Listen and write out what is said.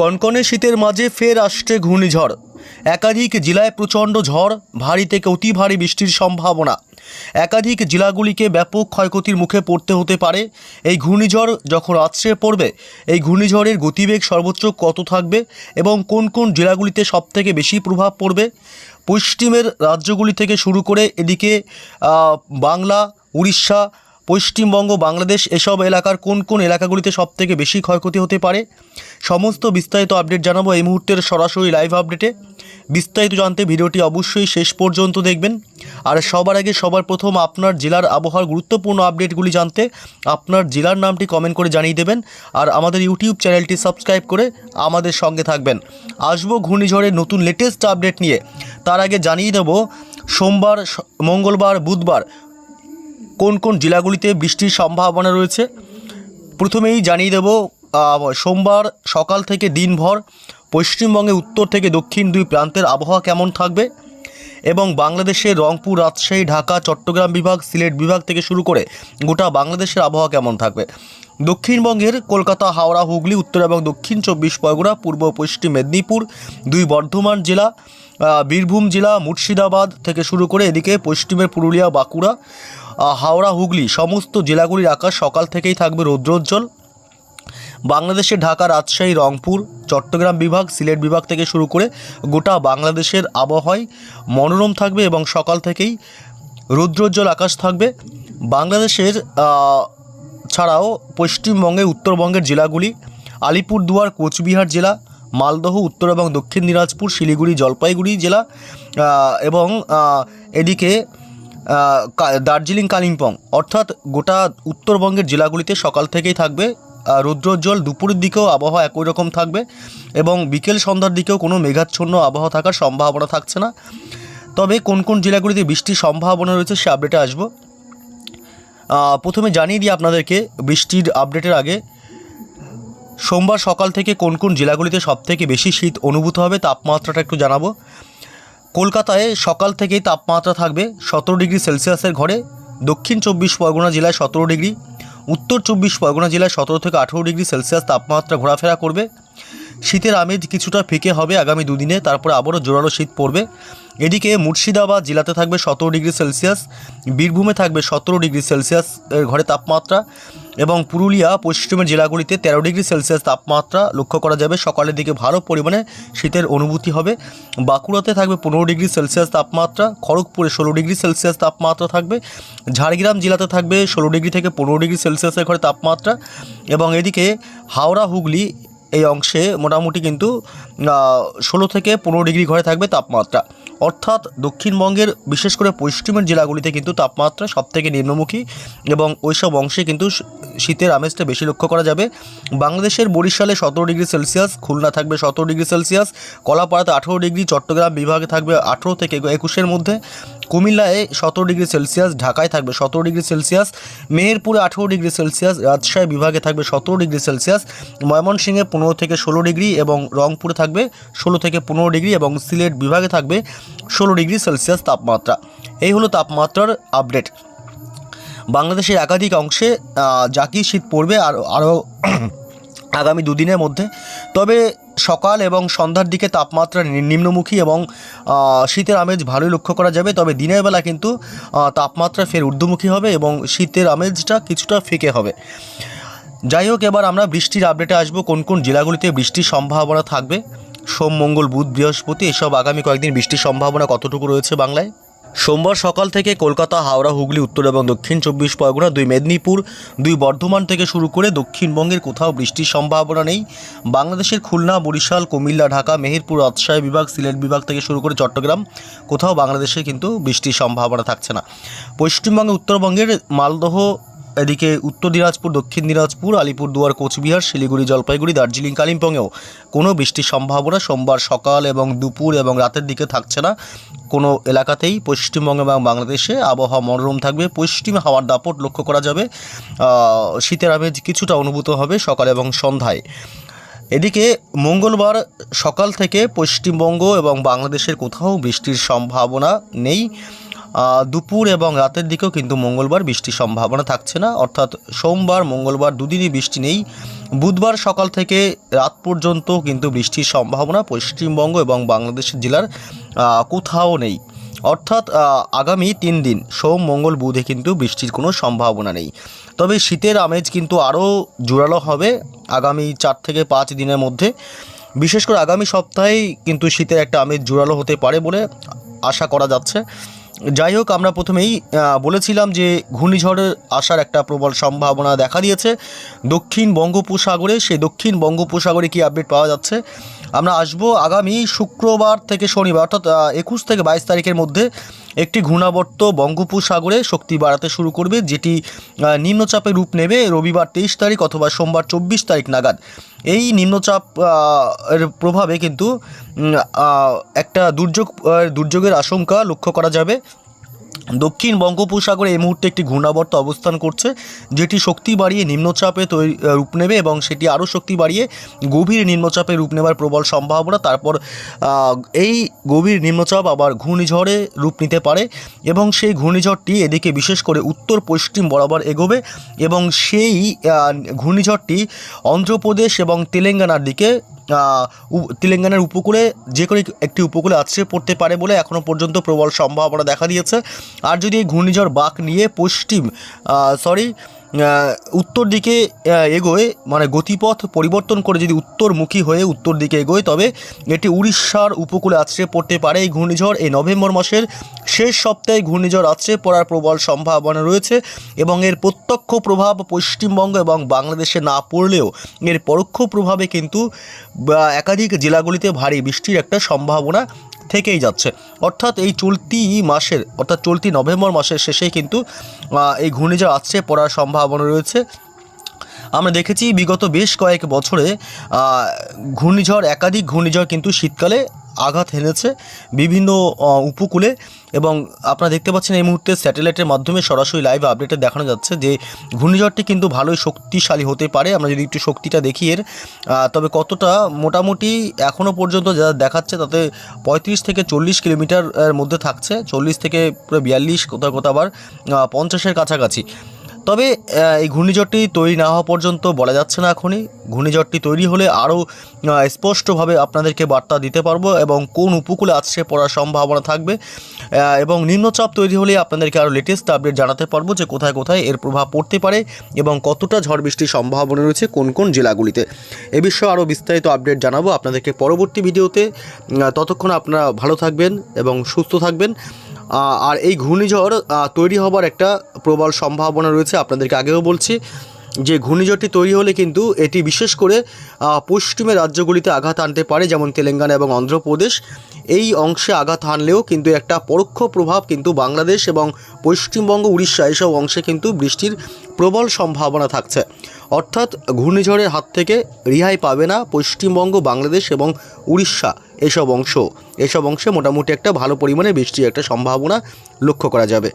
কনকনে শীতের মাঝে ফের আসছে ঘূর্ণিঝড়। একাধিক জেলায় প্রচণ্ড ঝড়, ভারী থেকে অতি ভারী বৃষ্টির সম্ভাবনা। একাধিক জেলাগুলিকে ব্যাপক ক্ষয়ক্ষতির মুখে পড়তে হতে পারে। এই ঘূর্ণিঝড় যখন আছড়ে পড়বে, এই ঘূর্ণিঝড়ের গতিবেগ সর্বোচ্চ কত থাকবে এবং কোন কোন জেলাগুলিতে সবথেকে বেশি প্রভাব পড়বে? পশ্চিমের রাজ্যগুলি থেকে শুরু করে এদিকে বাংলা, উড়িষ্যা পশ্চিমবঙ্গ, বাংলাদেশ এসব এলাকার কোন কোন এলাকাগুলিতে সবথেকে বেশি ক্ষয়ক্ষতি হতে পারে? সমস্ত বিস্তারিত আপডেট জানাব এই মুহূর্তের সরাসরি লাইভ আপডেটে। বিস্তারিত জানতে ভিডিওটি অবশ্যই শেষ পর্যন্ত দেখবেন। আর সবার আগে সবার প্রথম আপনার জেলার আবহাওয়ার গুরুত্বপূর্ণ আপডেটগুলি জানতে আপনার জেলার নামটি কমেন্ট করে জানিয়ে দেবেন আর আমাদের ইউটিউব চ্যানেলটি সাবস্ক্রাইব করে আমাদের সঙ্গে থাকবেন। আসব ঘূর্ণিঝড়ের নতুন লেটেস্ট আপডেট নিয়ে। তার আগে জানিয়ে দেব, সোমবার মঙ্গলবার, বুধবার কোন কোন জেলাগুলিতে বৃষ্টির সম্ভাবনা রয়েছে? প্রথমেই জানিয়ে দেব সোমবার সকাল থেকে দিনভর পশ্চিমবঙ্গে উত্তর থেকে দক্ষিণ দুই প্রান্তের আবহাওয়া কেমন থাকবে? এবং বাংলাদেশের রংপুর, রাজশাহী, ঢাকা, চট্টগ্রাম বিভাগ, সিলেট বিভাগ থেকে শুরু করে গোটা বাংলাদেশের আবহাওয়া কেমন থাকবে? দক্ষিণবঙ্গের কলকাতা, হাওড়া, হুগলি, উত্তর এবং দক্ষিণ চব্বিশ পরগনা, পূর্ব পশ্চিম মেদিনীপুর দুই বর্ধমান জেলা বীরভূম জেলা, মুর্শিদাবাদ থেকে শুরু করে এদিকে পশ্চিমের পুরুলিয়া, বাঁকুড়া হাওড়া হুগলি সমস্ত জেলাগুলির আকাশ সকাল থেকেই থাকবে রৌদ্রোজ্জ্বল। বাংলাদেশের ঢাকা, রাজশাহী, রংপুর, চট্টগ্রাম বিভাগ, সিলেট বিভাগ থেকে শুরু করে গোটা বাংলাদেশের আবহাওয়ায় মনোরম থাকবে এবং সকাল থেকেই রৌদ্রোজ্জ্বল আকাশ থাকবে। বাংলাদেশের ছাড়াও পশ্চিমবঙ্গে, উত্তরবঙ্গের জেলাগুলি আলিপুরদুয়ার, কোচবিহার জেলা, মালদহ, উত্তর এবং দক্ষিণ দিনাজপুর, শিলিগুড়ি, জলপাইগুড়ি জেলা এবং এদিকে দার্জিলিং কালিম্পং, অর্থাৎ গোটা উত্তরবঙ্গের জেলাগুলিতে সকাল থেকেই থাকবে রৌদ্রোজ্জ্বল দুপুরের দিকেও আবহাওয়া একই রকম থাকবে এবং বিকেল সন্ধ্যার দিকেও কোনো মেঘাচ্ছন্ন আবহাওয়া থাকার সম্ভাবনা থাকছে না। তবে কোন কোন জেলাগুলিতে বৃষ্টির সম্ভাবনা রয়েছে সে আপডেটে আসব। প্রথমে জানিয়ে দিই আপনাদেরকে বৃষ্টির আপডেটের আগে, সোমবার সকাল থেকে কোন কোন জেলাগুলিতে সবথেকে বেশি শীত অনুভূত হবে তাপমাত্রাটা একটু জানাব। কলকাতায় সকাল থেকেই তাপমাত্রা থাকবে সতেরো ডিগ্রি সেলসিয়াসের ঘরে, দক্ষিণ চব্বিশ পরগনা জেলায় সতেরো ডিগ্রি, উত্তর চব্বিশ পরগনা জেলায় সতেরো থেকে আঠেরো ডিগ্রি সেলসিয়াস তাপমাত্রা ঘোরাফেরা করবে। শীতের আমেজ কিছুটা ফিকে হবে আগামী দুদিনে, তারপরে আবারও জোরালো শীত পড়বে। এদিকে মুর্শিদাবাদ জেলাতে থাকবে সতেরো ডিগ্রি সেলসিয়াস, বীরভূমে থাকবে সতেরো ডিগ্রি সেলসিয়াস ঘরে তাপমাত্রা এবং পুরুলিয়া, পশ্চিমের জেলাগুলিতে তেরো ডিগ্রি সেলসিয়াস তাপমাত্রা লক্ষ্য করা যাবে। সকালের দিকে ভালো পরিমাণে শীতের অনুভূতি হবে। বাঁকুড়াতে থাকবে পনেরো ডিগ্রি সেলসিয়াস তাপমাত্রা, খড়গপুরে ষোলো ডিগ্রি সেলসিয়াস তাপমাত্রা থাকবে, ঝাড়গ্রাম জেলাতে থাকবে ষোলো ডিগ্রি থেকে পনেরো ডিগ্রি সেলসিয়াসের ঘরে তাপমাত্রা এবং এদিকে হাওড়া, হুগলি এই অংশে মোটামুটি কিন্তু ষোলো থেকে পনেরো ডিগ্রি ঘরে থাকবে তাপমাত্রা। অর্থাৎ দক্ষিণবঙ্গের বিশেষ করে পশ্চিমের জেলাগুলিতে কিন্তু তাপমাত্রা সবথেকে নিম্নমুখী এবং ওইসব অংশে কিন্তু শীতের আমেজটা বেশি লক্ষ্য করা যাবে। বাংলাদেশের বরিশালে সতেরো ডিগ্রি সেলসিয়াস, খুলনা থাকবে সতেরো ডিগ্রি সেলসিয়াস, কলাপাড়াতে আঠেরো ডিগ্রি, চট্টগ্রাম বিভাগে থাকবে আঠেরো থেকে একুশের মধ্যে। কুমিল্লায় সতেরো ডিগ্রি সেলসিয়াস, ঢাকায় থাকবে সতেরো ডিগ্রি সেলসিয়াস, মেহেরপুরে আঠেরো ডিগ্রি সেলসিয়াস, রাজশাহী বিভাগে থাকবে সতেরো ডিগ্রি সেলসিয়াস, ময়মনসিংহে পনেরো থেকে ষোলো ডিগ্রি এবং রংপুরে থাকবে ষোলো থেকে পনেরো ডিগ্রি এবং সিলেট বিভাগে থাকবে ষোলো ডিগ্রি সেলসিয়াস তাপমাত্রা। এই হলো তাপমাত্রার আপডেট। বাংলাদেশের একাধিক অংশে জাকি শীত পড়বে আর আরও আগামী দুদিনের মধ্যে। তবে সকাল এবং সন্ধ্যার দিকে তাপমাত্রা নিম্নমুখী এবং শীতের আমেজ ভালোই লক্ষ্য করা যাবে। তবে দিনের বেলা কিন্তু তাপমাত্রা ফের ঊর্ধ্বমুখী হবে এবং শীতের আমেজটা কিছুটা ফিকে হবে। যাই হোক, এবার আমরা বৃষ্টির আপডেটে আসব। কোন কোন জেলাগুলিতে বৃষ্টির সম্ভাবনা থাকবে? সোম, মঙ্গল, বুধ, বৃহস্পতি, এসব আগামী কয়েকদিন বৃষ্টির সম্ভাবনা কতটুকু রয়েছে বাংলায়? সোমবার সকাল থেকে কলকাতা, হাওড়া, হুগলি, উত্তর এবং দক্ষিণ চব্বিশ পরগনা, দুই মেদিনীপুর, দুই বর্ধমান থেকে শুরু করে দক্ষিণবঙ্গের কোথাও বৃষ্টির সম্ভাবনা নেই। বাংলাদেশের খুলনা, বরিশাল, কুমিল্লা, ঢাকা, মেহেরপুর, রাজশাহী বিভাগ, সিলেট বিভাগ থেকে শুরু করে চট্টগ্রাম কোথাও বাংলাদেশে কিন্তু বৃষ্টির সম্ভাবনা থাকছে না। পশ্চিমবঙ্গে, উত্তরবঙ্গের মালদহ এদিকে উত্তর দিনাজপুর, দক্ষিণ দিনাজপুর, আলিপুরদুয়ার, কোচবিহার, শিলিগুড়ি, জলপাইগুড়ি, দার্জিলিং, কালিম্পংয়েও কোনো বৃষ্টির সম্ভাবনা সোমবার সকাল এবং দুপুর এবং রাতের দিকে থাকছে না। কোনো এলাকাতেই পশ্চিমবঙ্গ এবং বাংলাদেশে আবহাওয়া মনোরম থাকবে। পশ্চিম হাওয়ার দাপট লক্ষ্য করা যাবে। শীতের আমেজ কিছুটা অনুভূত হবে সকাল এবং সন্ধ্যায়। এদিকে মঙ্গলবার সকাল থেকে পশ্চিমবঙ্গ এবং বাংলাদেশের কোথাও বৃষ্টির সম্ভাবনা নেই। দুপুর এবং রাতের দিকেও কিন্তু মঙ্গলবার বৃষ্টির সম্ভাবনা থাকছে না। অর্থাৎ সোমবার, মঙ্গলবার দুদিনই বৃষ্টি নেই। বুধবার সকাল থেকে রাত পর্যন্ত কিন্তু বৃষ্টির সম্ভাবনা পশ্চিমবঙ্গ এবং বাংলাদেশের জেলার কোথাও নেই। অর্থাৎ আগামী তিন দিন, সোম, মঙ্গল, বুধে কিন্তু বৃষ্টির কোনো সম্ভাবনা নেই। তবে শীতের আমেজ কিন্তু আরও জোরালো হবে আগামী চার থেকে পাঁচ দিনের মধ্যে। বিশেষ করে আগামী সপ্তাহেই কিন্তু শীতের একটা আমেজ জোরালো হতে পারে বলে আশা করা যাচ্ছে। যাই হোক, আমরা প্রথমেই বলেছিলাম যে ঘূর্ণিঝড়ের আসার একটা প্রবল সম্ভাবনা দেখা দিয়েছে। দক্ষিণ বঙ্গোপসাগরে, সেই দক্ষিণ বঙ্গোপসাগরে কি আপডেট পাওয়া যাচ্ছে? আমরা আসব আগামী শুক্রবার থেকে শনিবার, অর্থাৎ একুশ থেকে বাইশ তারিখের মধ্যে। একটি ঘূর্ণাবর্ত বঙ্গোপসাগরে শক্তি বাড়াতে শুরু করবে, যেটি নিম্নচাপে রূপ নেবে রবিবার তেইশ তারিখ অথবা সোমবার চব্বিশ তারিখ নাগাদ। এই নিম্নচাপ এর প্রভাবে কিন্তু একটা দুর্যোগ দুর্যোগের আশঙ্কা লক্ষ্য করা যাবে। দক্ষিণ বঙ্গোপসাগরে এই মুহূর্তে একটি ঘূর্ণাবর্ত অবস্থান করছে, যেটি শক্তি বাড়িয়ে নিম্নচাপে তৈরি রূপ নেবে এবং সেটি আরও শক্তি বাড়িয়ে গভীর নিম্নচাপে রূপ নেবার প্রবল সম্ভাবনা। তারপর এই গভীর নিম্নচাপ আবার ঘূর্ণিঝড়ে রূপ নিতে পারে এবং সেই ঘূর্ণিঝড়টি এদিকে বিশেষ করে উত্তর পশ্চিম বরাবর এগোবে এবং সেই ঘূর্ণিঝড়টি অন্ধ্রপ্রদেশ এবং তেলেঙ্গানার দিকে তেলেঙ্গানার উপকূলে যে কোনো একটি উপকূলে আছড়ে পড়তে পারে বলে এখনও পর্যন্ত প্রবল সম্ভাবনা দেখা দিয়েছে। আর যদি এই ঘূর্ণিঝড় বাঁক নিয়ে পশ্চিম সরি উত্তর দিকে এগোয় মানে গতিপথ পরিবর্তন করে যদি উত্তরমুখী হয়ে উত্তর দিকে এগোয়, তবে এটি উড়িষ্যার উপকূলে আছড়ে পড়তে পারে। এই ঘূর্ণিঝড় এই নভেম্বর মাসের শেষ সপ্তাহে ঘূর্ণিঝড় আছড়ে পড়ার প্রবল সম্ভাবনা রয়েছে এবং এর প্রত্যক্ষ প্রভাব পশ্চিমবঙ্গ এবং বাংলাদেশে না পড়লেও এর পরোক্ষ প্রভাবে কিন্তু একাধিক জেলাগুলিতে ভারী বৃষ্টির একটা সম্ভাবনা থেকেই যাচ্ছে। অর্থাৎ এই চলতি মাসের, অর্থাৎ চলতি নভেম্বর মাসের শেষেই কিন্তু এই ঘূর্ণিঝড় আছড়ে পড়ার সম্ভাবনা রয়েছে। আমরা দেখেছি বিগত বেশ কয়েক বছরে ঘূর্ণিঝড়, একাধিক ঘূর্ণিঝড় কিন্তু শীতকালে আঘাত হেনেছে বিভিন্ন উপকূলে এবং আপনারা দেখতে পাচ্ছেন এই মুহূর্তে স্যাটেলাইটের মাধ্যমে সরাসরি লাইভ আপডেটে দেখানো যাচ্ছে যে ঘূর্ণিঝড়টি কিন্তু ভালোই শক্তিশালী হতে পারে। আমরা যদি একটু শক্তিটা দেখি এর তবে কতটা মোটামুটি এখনও পর্যন্ত যা দেখাচ্ছে তাতে পঁয়ত্রিশ থেকে চল্লিশ কিলোমিটার মধ্যে থাকছে, চল্লিশ থেকে পুরো বিয়াল্লিশ কোথাও কোথাও আবার পঞ্চাশের কাছাকাছি। তবে এই ঘূর্ণিঝড়টি তৈরি না হওয়া পর্যন্ত বলা যাচ্ছে না এখনই। ঘূর্ণিঝড়টি তৈরি হলে আরও স্পষ্টভাবে আপনাদেরকে বার্তা দিতে পারব এবং কোন উপকূলে আছড়ে পড়ার সম্ভাবনা থাকবে এবং নিম্নচাপ তৈরি হলে আপনাদেরকে আরও লেটেস্ট আপডেট জানাতে পারব যে কোথায় কোথায় এর প্রভাব পড়তে পারে এবং কতটা ঝড় বৃষ্টির সম্ভাবনা রয়েছে কোন কোন জেলাগুলিতে। এ বিষয়ে আরও বিস্তারিত আপডেট জানাব আপনাদেরকে পরবর্তী ভিডিওতে। ততক্ষণ আপনারা ভালো থাকবেন এবং সুস্থ থাকবেন। আর এই ঘূর্ণিঝড় তৈরি হবার একটা প্রবল সম্ভাবনা রয়েছে, আপনাদেরকে আগেও বলছি। যে ঘূর্ণিঝড়টি তৈরি হলে কিন্তু এটি বিশেষ করে পশ্চিমের রাজ্যগুলিতে আঘাত আনতে পারে, যেমন তেলেঙ্গানা এবং অন্ধ্রপ্রদেশ। এই অংশে আঘাত হানলেও কিন্তু একটা পরোক্ষ প্রভাব কিন্তু বাংলাদেশ এবং পশ্চিমবঙ্গ, উড়িষ্যা এইসব অংশে কিন্তু বৃষ্টির প্রবল সম্ভাবনা থাকছে। অর্থাৎ ঘূর্ণিঝড়ের হাত থেকে রেহাই পাবে না পশ্চিমবঙ্গ, বাংলাদেশ এবং উড়িষ্যা এসব অংশ। এসব অংশে মোটামুটি একটা ভালো পরিমাণে বৃষ্টির একটা সম্ভাবনা লক্ষ্য করা যাবে।